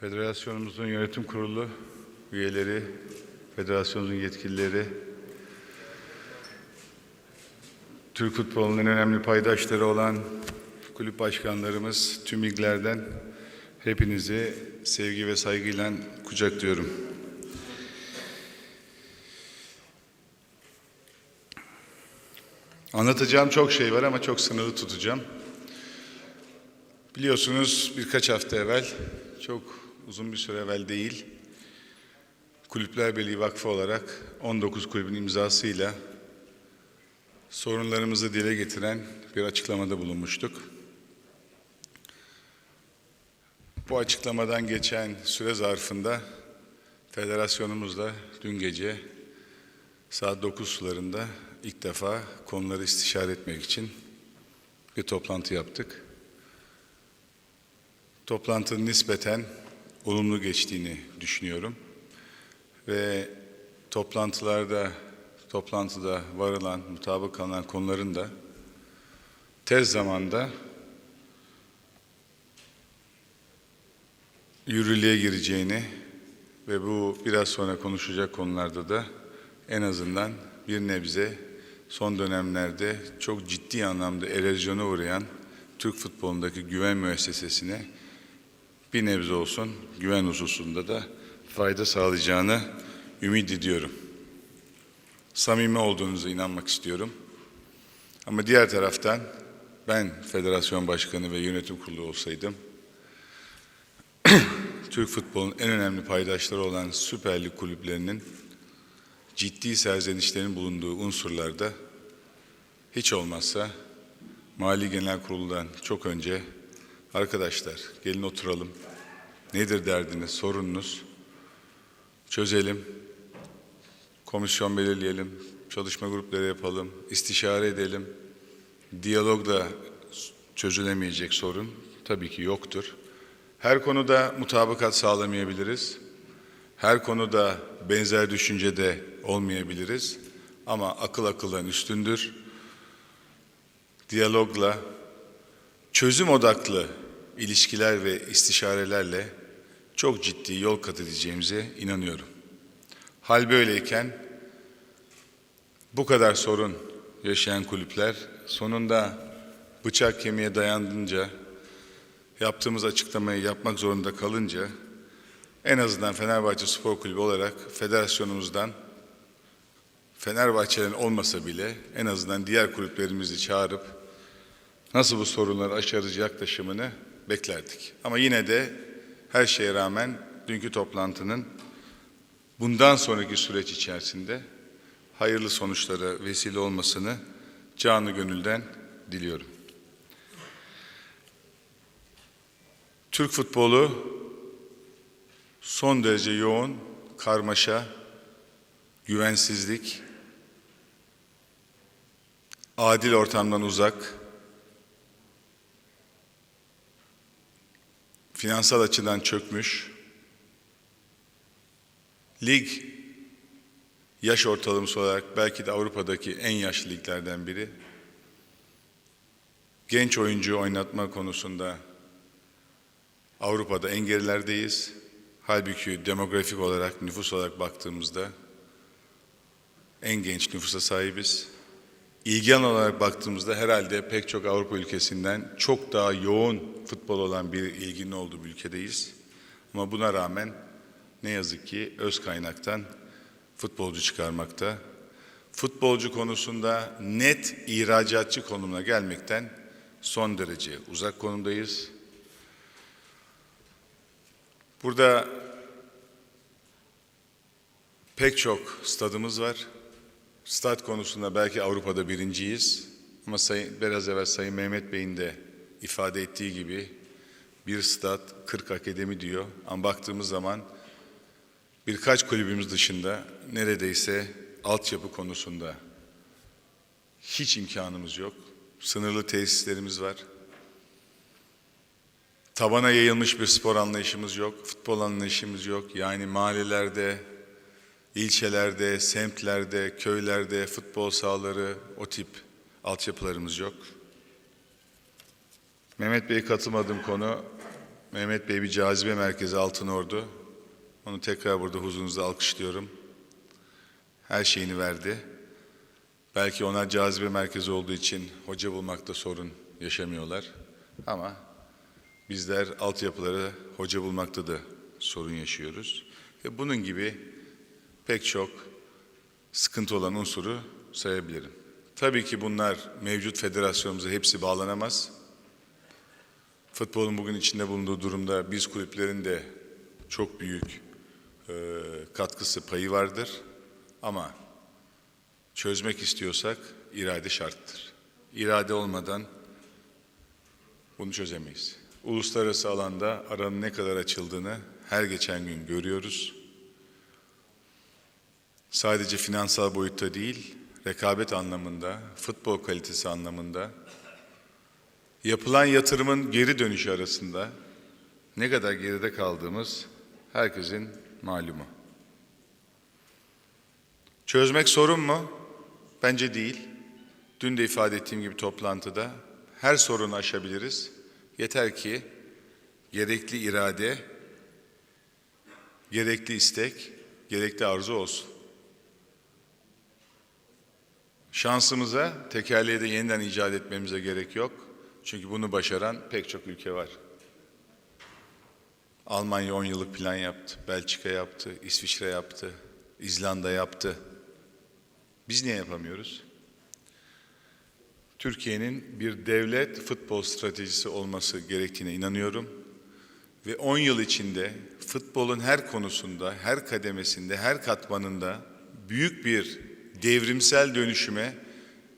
Federasyonumuzun yönetim kurulu üyeleri, federasyonumuzun yetkilileri, Türk futbolunun önemli paydaşları olan kulüp başkanlarımız, tüm ilgilerden hepinizi sevgi ve saygıyla kucaklıyorum. Anlatacağım çok şey var ama çok sınırlı tutacağım. Biliyorsunuz birkaç hafta evvel, çok uzun bir süre evvel değil, Kulüpler Birliği Vakfı olarak 19 kulübün imzasıyla sorunlarımızı dile getiren bir açıklamada bulunmuştuk. Bu açıklamadan geçen süre zarfında federasyonumuzla dün gece saat 9 sularında ilk defa konuları istişare etmek için bir toplantı yaptık. Toplantının nispeten olumlu geçtiğini düşünüyorum. Ve toplantılarda, toplantıda varılan, mutabık alınan konuların da tez zamanda yürürlüğe gireceğini ve bu biraz sonra konuşacak konularda da en azından bir nebze son dönemlerde çok ciddi anlamda erozyona uğrayan Türk futbolundaki güven müessesesine bir nebze olsun güven hususunda da fayda sağlayacağını ümit ediyorum. Samimi olduğunuza inanmak istiyorum. Ama diğer taraftan ben federasyon başkanı ve yönetim kurulu olsaydım Türk futbolunun en önemli paydaşları olan Süper Lig kulüplerinin ciddi serzenişlerin bulunduğu unsurlarda hiç olmazsa Mali Genel Kurulu'dan çok önce arkadaşlar gelin oturalım. Nedir derdiniz, sorununuz? Çözelim. Komisyon belirleyelim. Çalışma grupları yapalım. istişare edelim. Diyalogla çözülemeyecek sorun tabii ki yoktur. Her konuda mutabakat sağlamayabiliriz. Her konuda benzer düşüncede olmayabiliriz. Ama akıl akıldan üstündür. Diyalogla, çözüm odaklı ilişkiler ve istişarelerle çok ciddi yol kat edeceğimize inanıyorum. Hal böyleyken bu kadar sorun yaşayan kulüpler sonunda bıçak kemiğe dayandınca yaptığımız açıklamayı yapmak zorunda kalınca en azından Fenerbahçe Spor Kulübü olarak federasyonumuzdan Fenerbahçe'nin olmasa bile en azından diğer kulüplerimizi çağırıp nasıl bu sorunları aşarız yaklaşımını beklerdik. Ama yine de her şeye rağmen dünkü toplantının bundan sonraki süreç içerisinde hayırlı sonuçlara vesile olmasını canı gönülden diliyorum. Türk futbolu son derece yoğun, karmaşa, güvensizlik, adil ortamdan uzak, finansal açıdan çökmüş, lig yaş ortalaması olarak belki de Avrupa'daki en yaşlı liglerden biri. Genç oyuncu oynatma konusunda Avrupa'da en gerilerdeyiz. Halbuki demografik olarak, nüfus olarak baktığımızda en genç nüfusa sahibiz. İlgi olarak baktığımızda herhalde pek çok Avrupa ülkesinden çok daha yoğun futbol olan bir ilginin olduğu bir ülkedeyiz. Ama buna rağmen ne yazık ki öz kaynaktan futbolcu çıkarmakta. Futbolcu konusunda net ihracatçı konumuna gelmekten son derece uzak konumdayız. Burada pek çok stadımız var. Stat konusunda belki Avrupa'da birinciyiz. Ama sayın, biraz evvel Sayın Mehmet Bey'in de ifade ettiği gibi bir stat 40 akademi diyor. Ama baktığımız zaman birkaç kulübümüz dışında neredeyse altyapı konusunda hiç imkanımız yok. Sınırlı tesislerimiz var. Tabana yayılmış bir spor anlayışımız yok, futbol anlayışımız yok. Yani mahallelerde, ilçelerde, semtlerde, köylerde futbol sahaları, o tip altyapılarımız yok. Mehmet Bey katılmadığım konu Mehmet Bey bir cazibe merkezi Altınordu. Onu tekrar burada huzurunuzda alkışlıyorum. Her şeyini verdi. Belki onlar cazibe merkezi olduğu için hoca bulmakta sorun yaşamıyorlar. Ama bizler altyapıları hoca bulmakta da sorun yaşıyoruz. Ve bunun gibi pek çok sıkıntı olan unsuru sayabilirim. Tabii ki bunlar mevcut federasyonumuza hepsi bağlanamaz. Futbolun bugün içinde bulunduğu durumda biz kulüplerin de çok büyük e, katkısı payı vardır. Ama çözmek istiyorsak irade şarttır. İrade olmadan bunu çözemeyiz. Uluslararası alanda aranın ne kadar açıldığını her geçen gün görüyoruz. Sadece finansal boyutta değil, rekabet anlamında, futbol kalitesi anlamında, yapılan yatırımın geri dönüşü arasında ne kadar geride kaldığımız herkesin malumu. Çözmek sorun mu? Bence değil. Dün de ifade ettiğim gibi toplantıda her sorunu aşabiliriz. Yeter ki gerekli irade, gerekli istek, gerekli arzu olsun. Şansımıza tekerleği de yeniden icat etmemize gerek yok. Çünkü bunu başaran pek çok ülke var. Almanya 10 yıllık plan yaptı, Belçika yaptı, İsviçre yaptı, İzlanda yaptı. Biz niye yapamıyoruz? Türkiye'nin bir devlet futbol stratejisi olması gerektiğine inanıyorum. Ve 10 yıl içinde futbolun her konusunda, her kademesinde, her katmanında büyük bir devrimsel dönüşüme,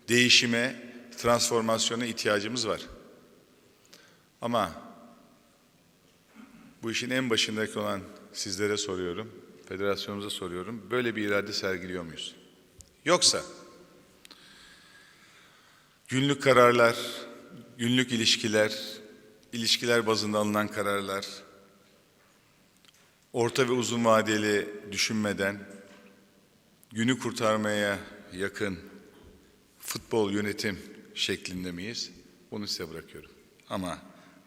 değişime, transformasyona ihtiyacımız var. Ama bu işin en başındaki olan sizlere soruyorum, federasyonumuza soruyorum. Böyle bir irade sergiliyor muyuz? Yoksa günlük kararlar, günlük ilişkiler, ilişkiler bazında alınan kararlar, orta ve uzun vadeli düşünmeden günü kurtarmaya yakın futbol yönetim şeklinde miyiz? Bunu size bırakıyorum. Ama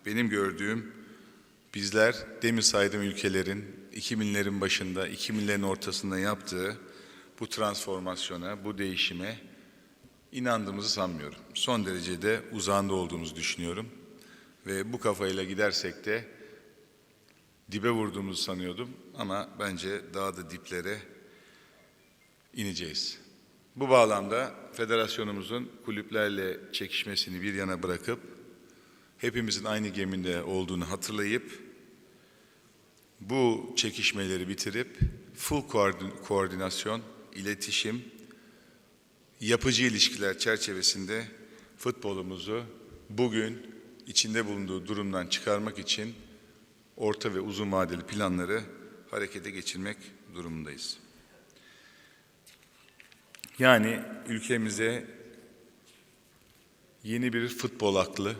benim gördüğüm bizler demin saydığım ülkelerin 2000'lerin başında, 2000'lerin ortasında yaptığı bu transformasyona, bu değişime inandığımızı sanmıyorum. Son derecede uzağında olduğumuzu düşünüyorum. Ve bu kafayla gidersek de dibe vurduğumuzu sanıyordum ama bence daha da diplere ineceğiz. Bu bağlamda federasyonumuzun kulüplerle çekişmesini bir yana bırakıp hepimizin aynı geminde olduğunu hatırlayıp bu çekişmeleri bitirip full koordin- koordinasyon, iletişim, yapıcı ilişkiler çerçevesinde futbolumuzu bugün içinde bulunduğu durumdan çıkarmak için orta ve uzun vadeli planları harekete geçirmek durumundayız. Yani ülkemize yeni bir futbol aklı,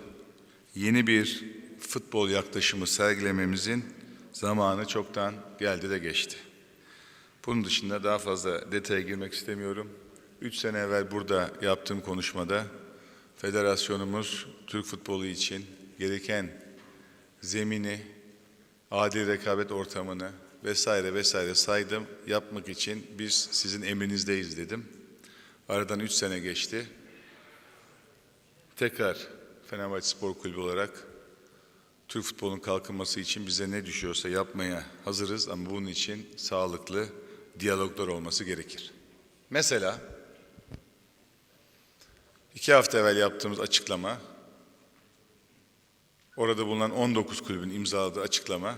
yeni bir futbol yaklaşımı sergilememizin zamanı çoktan geldi de geçti. Bunun dışında daha fazla detaya girmek istemiyorum. Üç sene evvel burada yaptığım konuşmada federasyonumuz Türk futbolu için gereken zemini, adil rekabet ortamını vesaire vesaire saydım. Yapmak için biz sizin emrinizdeyiz dedim. Aradan üç sene geçti. Tekrar Fenerbahçe Spor Kulübü olarak Türk futbolunun kalkınması için bize ne düşüyorsa yapmaya hazırız ama bunun için sağlıklı diyaloglar olması gerekir. Mesela iki hafta evvel yaptığımız açıklama, orada bulunan 19 kulübün imzaladığı açıklama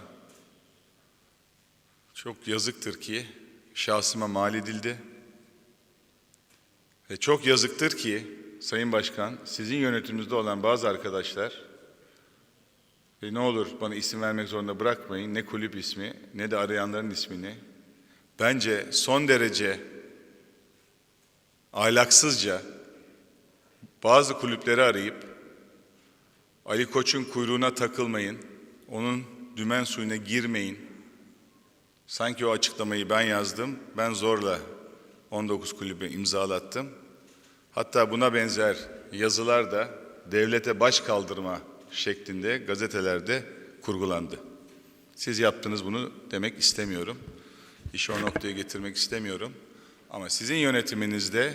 çok yazıktır ki şahsıma mal edildi. Ve çok yazıktır ki Sayın Başkan, sizin yönetiminizde olan bazı arkadaşlar ve ne olur bana isim vermek zorunda bırakmayın. Ne kulüp ismi ne de arayanların ismini. Bence son derece ahlaksızca bazı kulüpleri arayıp Ali Koç'un kuyruğuna takılmayın, onun dümen suyuna girmeyin. Sanki o açıklamayı ben yazdım, ben zorla 19 kulübe imzalattım. Hatta buna benzer yazılar da devlete baş kaldırma şeklinde gazetelerde kurgulandı. Siz yaptınız bunu demek istemiyorum. İşi o noktaya getirmek istemiyorum. Ama sizin yönetiminizde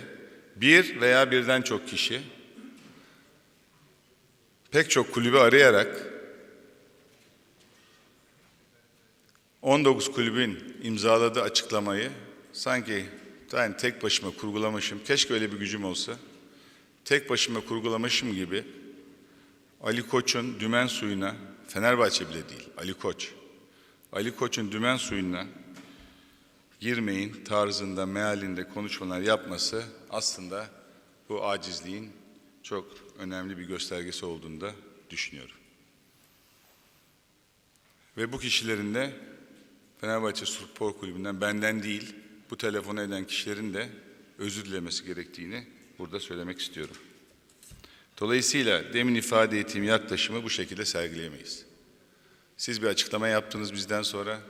bir veya birden çok kişi pek çok kulübü arayarak 19 kulübün imzaladığı açıklamayı sanki ben tek başıma kurgulamışım, keşke öyle bir gücüm olsa, tek başıma kurgulamışım gibi Ali Koç'un dümen suyuna, Fenerbahçe bile değil, Ali Koç, Ali Koç'un dümen suyuna girmeyin tarzında, mealinde konuşmalar yapması aslında bu acizliğin çok önemli bir göstergesi olduğunu da düşünüyorum. Ve bu kişilerin de Fenerbahçe Spor Kulübü'nden benden değil, bu telefonu eden kişilerin de özür dilemesi gerektiğini burada söylemek istiyorum. Dolayısıyla demin ifade ettiğim yaklaşımı bu şekilde sergileyemeyiz. Siz bir açıklama yaptınız bizden sonra.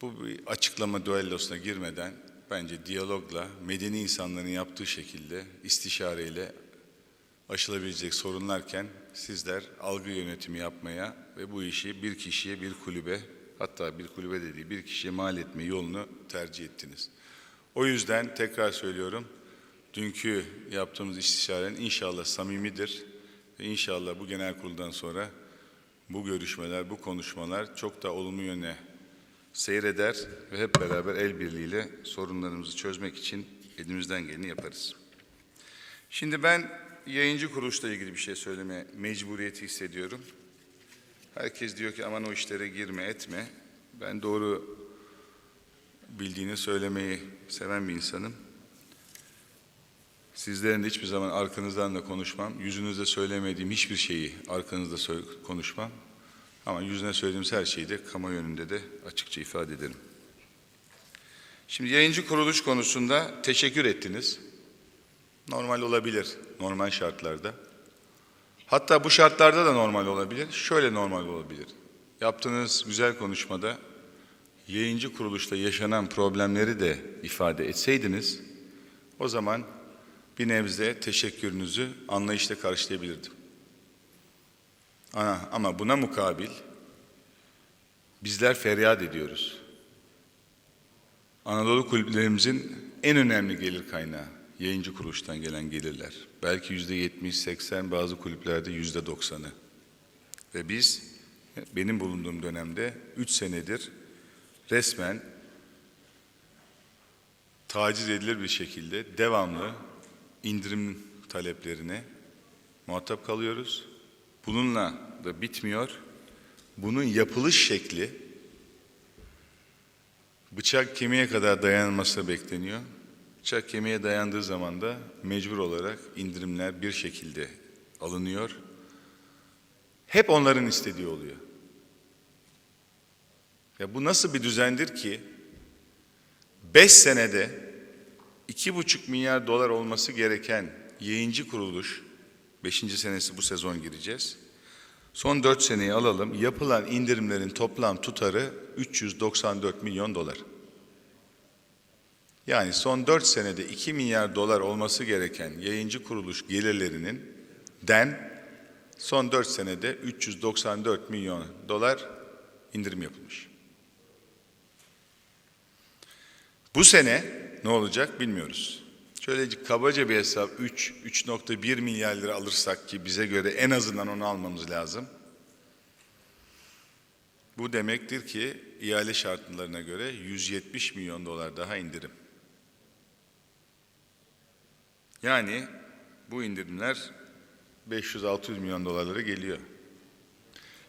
Bu bir açıklama düellosuna girmeden bence diyalogla, medeni insanların yaptığı şekilde istişareyle aşılabilecek sorunlarken sizler algı yönetimi yapmaya ve bu işi bir kişiye, bir kulübe, hatta bir kulübe de değil, bir kişiye mal etme yolunu tercih ettiniz. O yüzden tekrar söylüyorum, dünkü yaptığımız istişarenin inşallah samimidir ve inşallah bu genel kuruldan sonra bu görüşmeler, bu konuşmalar çok da olumlu yöne seyreder ve hep beraber el birliğiyle sorunlarımızı çözmek için elimizden geleni yaparız. Şimdi ben yayıncı kuruluşla ilgili bir şey söyleme mecburiyeti hissediyorum. Herkes diyor ki aman o işlere girme etme. Ben doğru bildiğini söylemeyi seven bir insanım. Sizlerin de hiçbir zaman arkanızdan da konuşmam. Yüzünüzde söylemediğim hiçbir şeyi arkanızda konuşmam. Ama yüzüne söylediğimiz her şeyi de kamuoyu önünde de açıkça ifade ederim. Şimdi yayıncı kuruluş konusunda teşekkür ettiniz. Normal olabilir, normal şartlarda. Hatta bu şartlarda da normal olabilir, şöyle normal olabilir. Yaptığınız güzel konuşmada yayıncı kuruluşta yaşanan problemleri de ifade etseydiniz, o zaman bir nebze teşekkürünüzü anlayışla karşılayabilirdim. Ana, ama buna mukabil bizler feryat ediyoruz. Anadolu kulüplerimizin en önemli gelir kaynağı yayıncı kuruluştan gelen gelirler. Belki yüzde yetmiş, seksen, bazı kulüplerde yüzde doksanı. Ve biz benim bulunduğum dönemde üç senedir resmen taciz edilir bir şekilde devamlı indirim taleplerine muhatap kalıyoruz. Bununla da bitmiyor. Bunun yapılış şekli bıçak kemiğe kadar dayanması bekleniyor. Bıçak kemiğe dayandığı zaman da mecbur olarak indirimler bir şekilde alınıyor. Hep onların istediği oluyor. Ya bu nasıl bir düzendir ki beş senede iki buçuk milyar dolar olması gereken yayıncı kuruluş, beşinci senesi bu sezon gireceğiz. Son dört seneyi alalım. Yapılan indirimlerin toplam tutarı 394 milyon dolar. Yani son 4 senede 2 milyar dolar olması gereken yayıncı kuruluş gelirlerinin den son 4 senede 394 milyon dolar indirim yapılmış. Bu sene ne olacak bilmiyoruz. Şöyle kabaca bir hesap 3 3.1 milyar lira alırsak ki bize göre en azından onu almamız lazım. Bu demektir ki ihale şartlarına göre 170 milyon dolar daha indirim. Yani bu indirimler 500-600 milyon dolarlara geliyor.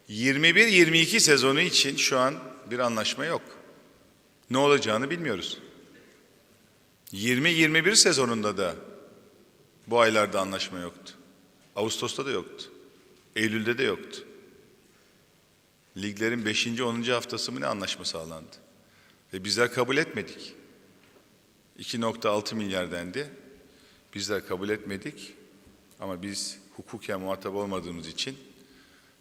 21-22 sezonu için şu an bir anlaşma yok. Ne olacağını bilmiyoruz. 20-21 sezonunda da bu aylarda anlaşma yoktu. Ağustos'ta da yoktu. Eylül'de de yoktu. Liglerin 5. 10. haftası mı ne anlaşma sağlandı? Ve bizler kabul etmedik. 2.6 milyar dendi. Bizler kabul etmedik ama biz hukuken muhatap olmadığımız için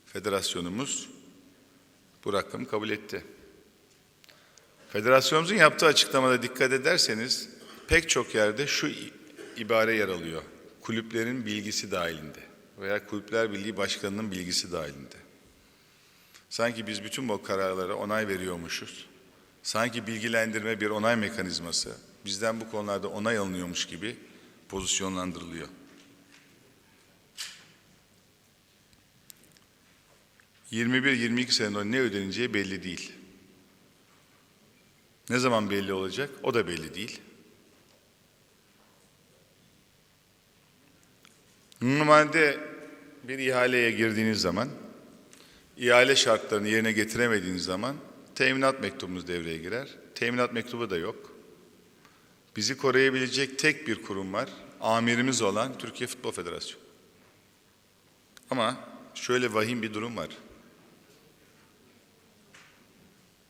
federasyonumuz bu rakamı kabul etti. Federasyonumuzun yaptığı açıklamada dikkat ederseniz pek çok yerde şu ibare yer alıyor. Kulüplerin bilgisi dahilinde. veya Kulüpler Birliği Başkanı'nın bilgisi dahilinde. Sanki biz bütün bu kararlara onay veriyormuşuz. Sanki bilgilendirme bir onay mekanizması bizden bu konularda onay alınıyormuş gibi pozisyonlandırılıyor. 21-22 sene ne ödeneceği belli değil. Ne zaman belli olacak o da belli değil. Normalde bir ihaleye girdiğiniz zaman, ihale şartlarını yerine getiremediğiniz zaman teminat mektubumuz devreye girer. Teminat mektubu da yok. Bizi koruyabilecek tek bir kurum var. Amirimiz olan Türkiye Futbol Federasyonu. Ama şöyle vahim bir durum var.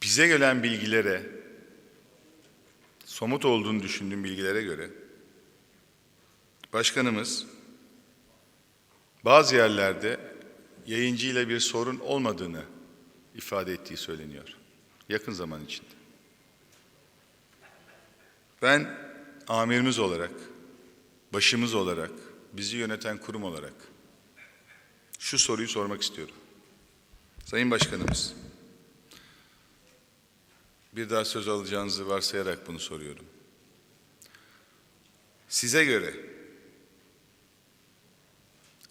Bize gelen bilgilere, somut olduğunu düşündüğüm bilgilere göre, başkanımız bazı yerlerde yayıncıyla bir sorun olmadığını ifade ettiği söyleniyor. Yakın zaman içinde. Ben amirimiz olarak, başımız olarak, bizi yöneten kurum olarak şu soruyu sormak istiyorum. Sayın Başkanımız, bir daha söz alacağınızı varsayarak bunu soruyorum. Size göre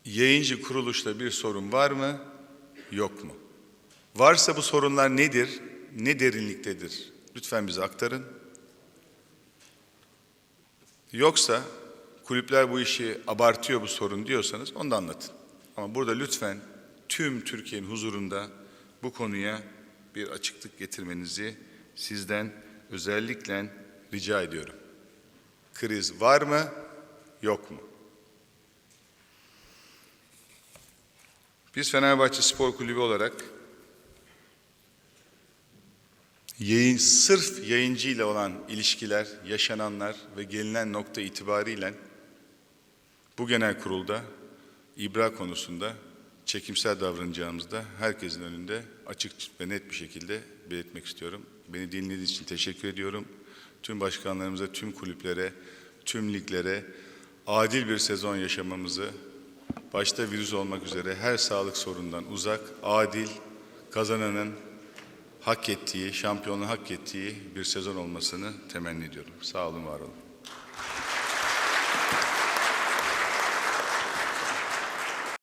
yayıncı kuruluşta bir sorun var mı, yok mu? Varsa bu sorunlar nedir, ne derinliktedir? Lütfen bize aktarın. Yoksa kulüpler bu işi abartıyor bu sorun diyorsanız onu da anlatın. Ama burada lütfen tüm Türkiye'nin huzurunda bu konuya bir açıklık getirmenizi sizden özellikle rica ediyorum. Kriz var mı, yok mu? Biz Fenerbahçe Spor Kulübü olarak yayın, sırf yayıncı ile olan ilişkiler, yaşananlar ve gelinen nokta itibariyle bu genel kurulda ibra konusunda çekimsel davranacağımızda herkesin önünde açık ve net bir şekilde belirtmek istiyorum. Beni dinlediğiniz için teşekkür ediyorum. Tüm başkanlarımıza, tüm kulüplere, tüm liglere adil bir sezon yaşamamızı, başta virüs olmak üzere her sağlık sorundan uzak, adil, kazananın hak ettiği, şampiyonluğu hak ettiği bir sezon olmasını temenni ediyorum. Sağ olun, var olun.